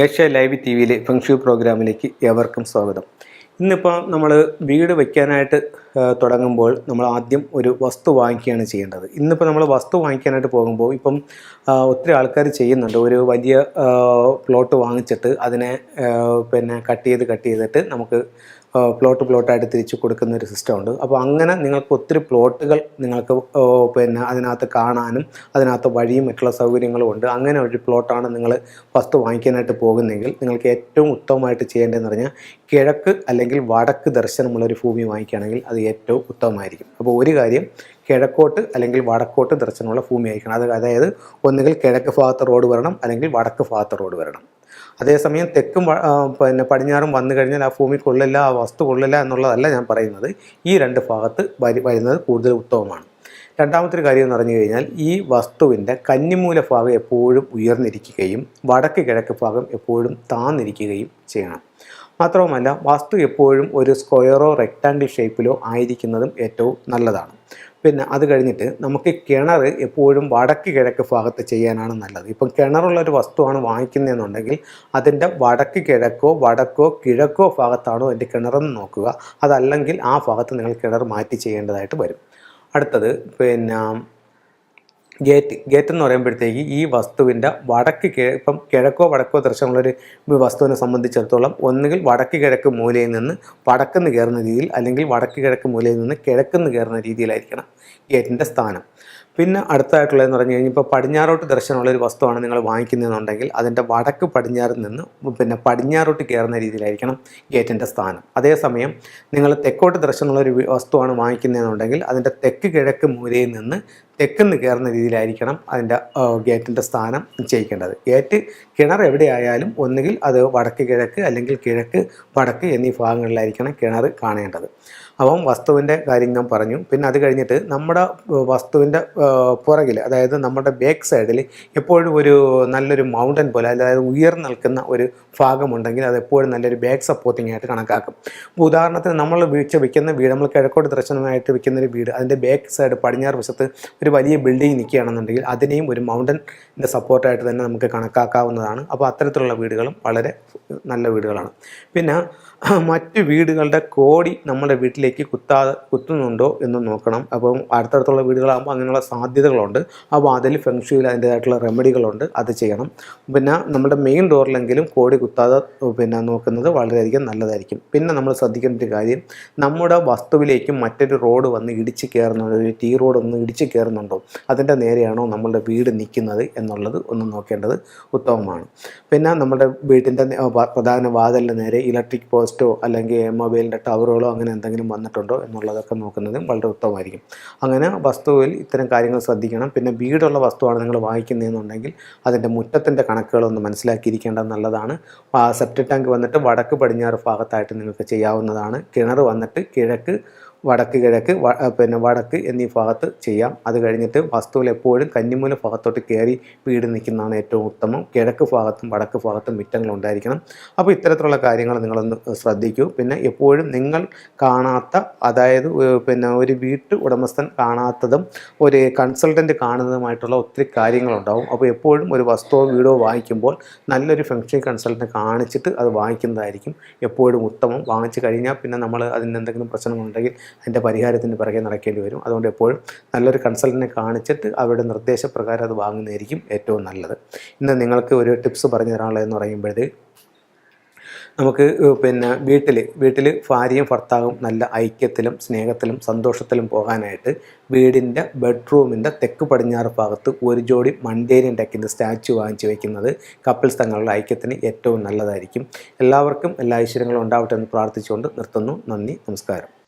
Asia live T വിയിലെ ഫംഗ്ഷു പ്രോഗ്രാമിലേക്ക് ഏവർക്കും സ്വാഗതം. ഇന്നിപ്പോൾ നമ്മൾ വീട് വയ്ക്കാനായിട്ട് തുടങ്ങുമ്പോൾ നമ്മൾ ആദ്യം ഒരു വസ്തു വാങ്ങിക്കുകയാണ് ചെയ്യേണ്ടത്. ഇന്നിപ്പോൾ നമ്മൾ വസ്തു വാങ്ങിക്കാനായിട്ട് പോകുമ്പോൾ ഇപ്പം ഒത്തിരി ആൾക്കാർ ചെയ്യുന്നുണ്ട്. ഒരു വലിയ പ്ലോട്ട് വാങ്ങിച്ചിട്ട് അതിനെ പിന്നെ കട്ട് ചെയ്ത് കട്ട് ചെയ്തിട്ട് നമുക്ക് പ്ലോട്ട് പ്ലോട്ടായിട്ട് തിരിച്ചു കൊടുക്കുന്ന ഒരു സിസ്റ്റം ഉണ്ട്. അപ്പോൾ അങ്ങനെ നിങ്ങൾക്ക് ഒത്തിരി പ്ലോട്ടുകൾ നിങ്ങൾക്ക് പിന്നെ അതിനകത്ത് കാണാനും അതിനകത്ത് വഴിയും മറ്റുള്ള സൗകര്യങ്ങളും ഉണ്ട്. അങ്ങനെ ഒരു പ്ലോട്ടാണ് നിങ്ങൾ വസ്തു വാങ്ങിക്കാനായിട്ട് പോകുന്നതെങ്കിൽ നിങ്ങൾക്ക് ഏറ്റവും ഉത്തമമായിട്ട് ചെയ്യേണ്ടതെന്ന് പറഞ്ഞാൽ കിഴക്ക് അല്ലെങ്കിൽ വടക്ക് ദർശനമുള്ള ഒരു ഭൂമി വാങ്ങിക്കുകയാണെങ്കിൽ അത് ഏറ്റവും ഉത്തമമായിരിക്കും. അപ്പോൾ ഒരു കാര്യം കിഴക്കോട്ട് അല്ലെങ്കിൽ വടക്കോട്ട് ദർശനമുള്ള ഭൂമി ആയിരിക്കണം അത് അതായത് ഒന്നുകിൽ കിഴക്ക് ഭാഗത്ത് റോഡ് വരണം അല്ലെങ്കിൽ വടക്ക് ഭാഗത്ത് റോഡ് വരണം. അതേസമയം തെക്കും പിന്നെ പടിഞ്ഞാറും വന്നു കഴിഞ്ഞാൽ ആ ഭൂമി കൊള്ളില്ല ആ വസ്തു കൊള്ളില്ല എന്നുള്ളതല്ല ഞാൻ പറയുന്നത്. ഈ രണ്ട് ഭാഗത്ത് വരി- വരുന്നത് കൂടുതൽ ഉത്തമമാണ്. രണ്ടാമത്തെ ഒരു കാര്യം എന്ന് പറഞ്ഞു കഴിഞ്ഞാൽ ഈ വസ്തുവിന്റെ കന്നിമൂല ഭാഗം എപ്പോഴും ഉയർന്നിരിക്കുകയും വടക്ക് കിഴക്ക് ഭാഗം എപ്പോഴും താന്നിരിക്കുകയും ചെയ്യണം. മാത്രവുമല്ല വസ്തു എപ്പോഴും ഒരു സ്ക്വയറോ റെക്റ്റാങ്കിൾ ഷേപ്പിലോ ആയിരിക്കുന്നതും ഏറ്റവും നല്ലതാണ്. പിന്നെ അത് കഴിഞ്ഞിട്ട് നമുക്ക് കിണർ എപ്പോഴും വടക്ക് കിഴക്ക് ഭാഗത്ത് ചെയ്യാനാണ് നല്ലത്. ഇപ്പം കിണറുള്ള ഒരു വസ്തുവാണ് വാങ്ങിക്കുന്നതെന്നുണ്ടെങ്കിൽ അതിന്റെ വടക്ക് കിഴക്കോ വടക്കോ കിഴക്കോ ഭാഗത്താണോ എന്റെ കിണറെന്ന് നോക്കുക. അതല്ലെങ്കിൽ ആ ഭാഗത്ത് നിങ്ങൾ കിണർ മാറ്റി ചെയ്യേണ്ടതായിട്ട് വരും. അടുത്തത് പിന്നെ ഗേറ്റ് ഗേറ്റ് എന്ന് പറയുമ്പോഴത്തേക്ക് ഈ വസ്തുവിന്റെ വടക്ക് കിഴ ഇപ്പം കിഴക്കോ വടക്കോ ദർശനമുള്ളൊരു വസ്തുവിനെ സംബന്ധിച്ചിടത്തോളം ഒന്നുകിൽ വടക്ക് കിഴക്ക് മൂലയിൽ നിന്ന് വടക്കുന്ന് കയറുന്ന രീതിയിൽ അല്ലെങ്കിൽ വടക്ക് കിഴക്ക് മൂലയിൽ നിന്ന് കിഴക്കുന്ന് കയറുന്ന രീതിയിലായിരിക്കണം ഗേറ്റിന്റെ സ്ഥാനം. പിന്നെ അടുത്തായിട്ടുള്ളതെന്ന് പറഞ്ഞു കഴിഞ്ഞാൽ ഇപ്പോൾ പടിഞ്ഞാറോട്ട് ദർശനമുള്ള ഒരു വസ്തുവാണ് നിങ്ങൾ വാങ്ങിക്കുന്നതെന്നുണ്ടെങ്കിൽ അതിന്റെ വടക്ക് പടിഞ്ഞാറിൽ നിന്ന് പിന്നെ പടിഞ്ഞാറോട്ട് കയറുന്ന രീതിയിലായിരിക്കണം ഗേറ്റിന്റെ സ്ഥാനം. അതേസമയം നിങ്ങൾ തെക്കോട്ട് ദർശനമുള്ള ഒരു വസ്തുവാണ് വാങ്ങിക്കുന്നതെന്നുണ്ടെങ്കിൽ അതിന്റെ തെക്ക് കിഴക്ക് മൂലയിൽ നിന്ന് തെക്കുന്ന് കയറുന്ന രീതിയിലായിരിക്കണം അതിന്റെ ഗേറ്റിന്റെ സ്ഥാനം ചെയ്യിക്കേണ്ടത് ഗേറ്റ് കിണർ എവിടെയായാലും ഒന്നുകിൽ അത് വടക്ക് കിഴക്ക് അല്ലെങ്കിൽ കിഴക്ക് വടക്ക് എന്നീ ഭാഗങ്ങളിലായിരിക്കണം കിണർ കാണേണ്ടത്. അപ്പം വസ്തുവിന്റെ കാര്യം ഞാൻ പറഞ്ഞു. പിന്നെ അത് കഴിഞ്ഞിട്ട് നമ്മുടെ വസ്തുവിന്റെ പുറകിൽ അതായത് നമ്മുടെ ബാക്ക് സൈഡിൽ എപ്പോഴും ഒരു നല്ലൊരു മൗണ്ടൻ പോലെ അതായത് ഉയർന്നു നിൽക്കുന്ന ഒരു ഭാഗമുണ്ടെങ്കിൽ അത് എപ്പോഴും നല്ലൊരു ബാക്ക് സപ്പോർട്ടിംഗ് ആയിട്ട് കണക്കാക്കും. ഉദാഹരണത്തിന് നമ്മൾ വീഴ്ച വയ്ക്കുന്ന വീട് നമ്മൾ കിഴക്കോട്ട് ദർശനമായിട്ട് വയ്ക്കുന്ന ഒരു വീട് അതിന്റെ ബാക്ക് സൈഡ് പടിഞ്ഞാറ് വശത്ത് ഒരു വലിയ ബിൽഡിംഗ് നിൽക്കുകയാണെന്നുണ്ടെങ്കിൽ അതിനെയും ഒരു മൗണ്ടന്റെ സപ്പോർട്ടായിട്ട് തന്നെ നമുക്ക് കണക്കാക്കാവുന്നതാണ്. അപ്പോൾ അത്തരത്തിലുള്ള വീടുകളും വളരെ നല്ല വീടുകളാണ്. പിന്നെ മറ്റ് വീടുകളുടെ കോടി നമ്മുടെ വീട്ടിലേക്ക് കുത്താതെ കുത്തുന്നുണ്ടോ എന്ന് നോക്കണം. അപ്പം അടുത്തടുത്തുള്ള വീടുകളാകുമ്പോൾ അങ്ങനെയുള്ള സാധ്യതകളുണ്ട്. അപ്പോൾ അതിൽ ഫെങ്ഷുയിൽ അതിന്റേതായിട്ടുള്ള റെമഡികളുണ്ട് അത് ചെയ്യണം. പിന്നെ നമ്മുടെ മെയിൻ ഡോറിലെങ്കിലും കോടി കുത്താതെ പിന്നെ നോക്കുന്നത് വളരെയധികം നല്ലതായിരിക്കും. പിന്നെ നമ്മൾ ശ്രദ്ധിക്കേണ്ട ഒരു കാര്യം നമ്മുടെ വസ്തുവിലേക്കും മറ്റൊരു റോഡ് വന്ന് ഇടിച്ച് കയറുന്നുണ്ടോ? ഒരു ടീ റോഡ് ഒന്ന് ഇടിച്ച് കയറുന്നുണ്ടോ? അതിന്റെ നേരെയാണോ നമ്മളുടെ വീട് നിൽക്കുന്നത് എന്നുള്ളത് ഒന്ന് നോക്കേണ്ടത് ഉത്തമമാണ്. പിന്നെ നമ്മുടെ വീട്ടിന്റെ പ്രധാന വാതിലിന്റെ നേരെ ഇലക്ട്രിക് പോസ്റ്റോ അല്ലെങ്കിൽ മൊബൈലിന്റെ ടവറുകളോ അങ്ങനെ എന്തെങ്കിലും വന്നിട്ടുണ്ടോ എന്നുള്ളതൊക്കെ നോക്കുന്നതും വളരെ ഉത്തമമായിരിക്കും. അങ്ങനെ വസ്തുവിൽ ഇത്തരം കാര്യങ്ങൾ ശ്രദ്ധിക്കണം. പിന്നെ വീടുള്ള വസ്തുവാണ് നിങ്ങൾ വാങ്ങിക്കുന്നതെന്നുണ്ടെങ്കിൽ അതിന്റെ മുറ്റത്തിന്റെ കണക്കുകളൊന്ന് മനസ്സിലാക്കിയിരിക്കേണ്ടത് നല്ലതാണ്. സെപ്റ്റ് ടാങ്ക് വന്നിട്ട് വടക്ക് പടിഞ്ഞാറ് ഭാഗത്തായിട്ട് നിങ്ങൾക്ക് ചെയ്യാവുന്നതാണ്. കിണർ വന്നിട്ട് കിഴക്ക് വടക്ക് കിഴക്ക് പിന്നെ വടക്ക് എന്നീ ഭാഗത്ത് ചെയ്യാം. അത് കഴിഞ്ഞിട്ട് വസ്തുവിൽ എപ്പോഴും കന്നിമൂല ഭാഗത്തോട്ട് കയറി വീട് നിൽക്കുന്നതാണ് ഏറ്റവും ഉത്തമം. കിഴക്ക് ഭാഗത്തും വടക്ക് ഭാഗത്തും മുറ്റങ്ങൾ ഉണ്ടായിരിക്കണം. അപ്പോൾ ഇത്തരത്തിലുള്ള കാര്യങ്ങൾ നിങ്ങളൊന്ന് ശ്രദ്ധിക്കൂ. പിന്നെ എപ്പോഴും നിങ്ങൾ കാണാത്ത അതായത് പിന്നെ ഒരു വീട്ടു ഉടമസ്ഥൻ കാണാത്തതും ഒരു കൺസൾട്ടന്റ് കാണുന്നതുമായിട്ടുള്ള ഒത്തിരി കാര്യങ്ങളുണ്ടാവും. അപ്പോൾ എപ്പോഴും ഒരു വസ്തുവോ വീടോ വാങ്ങിക്കുമ്പോൾ നല്ലൊരു ഫംഗ്ഷൻ കൺസൾട്ടന്റ് കാണിച്ചിട്ട് അത് വാങ്ങിക്കുന്നതായിരിക്കും എപ്പോഴും ഉത്തമം. വാങ്ങിച്ചു കഴിഞ്ഞാൽ പിന്നെ നമ്മൾ അതിന് എന്തെങ്കിലും പ്രശ്നങ്ങളുണ്ടെങ്കിൽ അതിന്റെ പരിഹാരത്തിന് പിറകെ നടക്കേണ്ടി വരും. അതുകൊണ്ട് എപ്പോഴും നല്ലൊരു കൺസൾട്ടിനെ കാണിച്ചിട്ട് അവരുടെ നിർദ്ദേശപ്രകാരം അത് വാങ്ങുന്നതായിരിക്കും ഏറ്റവും നല്ലത്. ഇന്ന് നിങ്ങൾക്ക് ഒരു ടിപ്സ് പറഞ്ഞു തരാനുള്ളതെന്ന് പറയുമ്പോഴേ നമുക്ക് പിന്നെ വീട്ടിൽ വീട്ടിൽ ഭാര്യയും ഭർത്താവും നല്ല ഐക്യത്തിലും സ്നേഹത്തിലും സന്തോഷത്തിലും പോകാനായിട്ട് വീടിന്റെ ബെഡ്റൂമിന്റെ തെക്ക് പടിഞ്ഞാറ് ഭാഗത്ത് ഒരു ജോഡി മണ്ടേരിയൻ ഡെക്കിന്റെ സ്റ്റാച്ചു വാങ്ങിച്ചു വയ്ക്കുന്നത് കപ്പിൾസ് തങ്ങളുടെ ഐക്യത്തിന് ഏറ്റവും നല്ലതായിരിക്കും. എല്ലാവർക്കും എല്ലാ ഐശ്വര്യങ്ങളും ഉണ്ടാവട്ടെ എന്ന് പ്രാർത്ഥിച്ചുകൊണ്ട് നിർത്തുന്നു. നന്ദി നമസ്കാരം.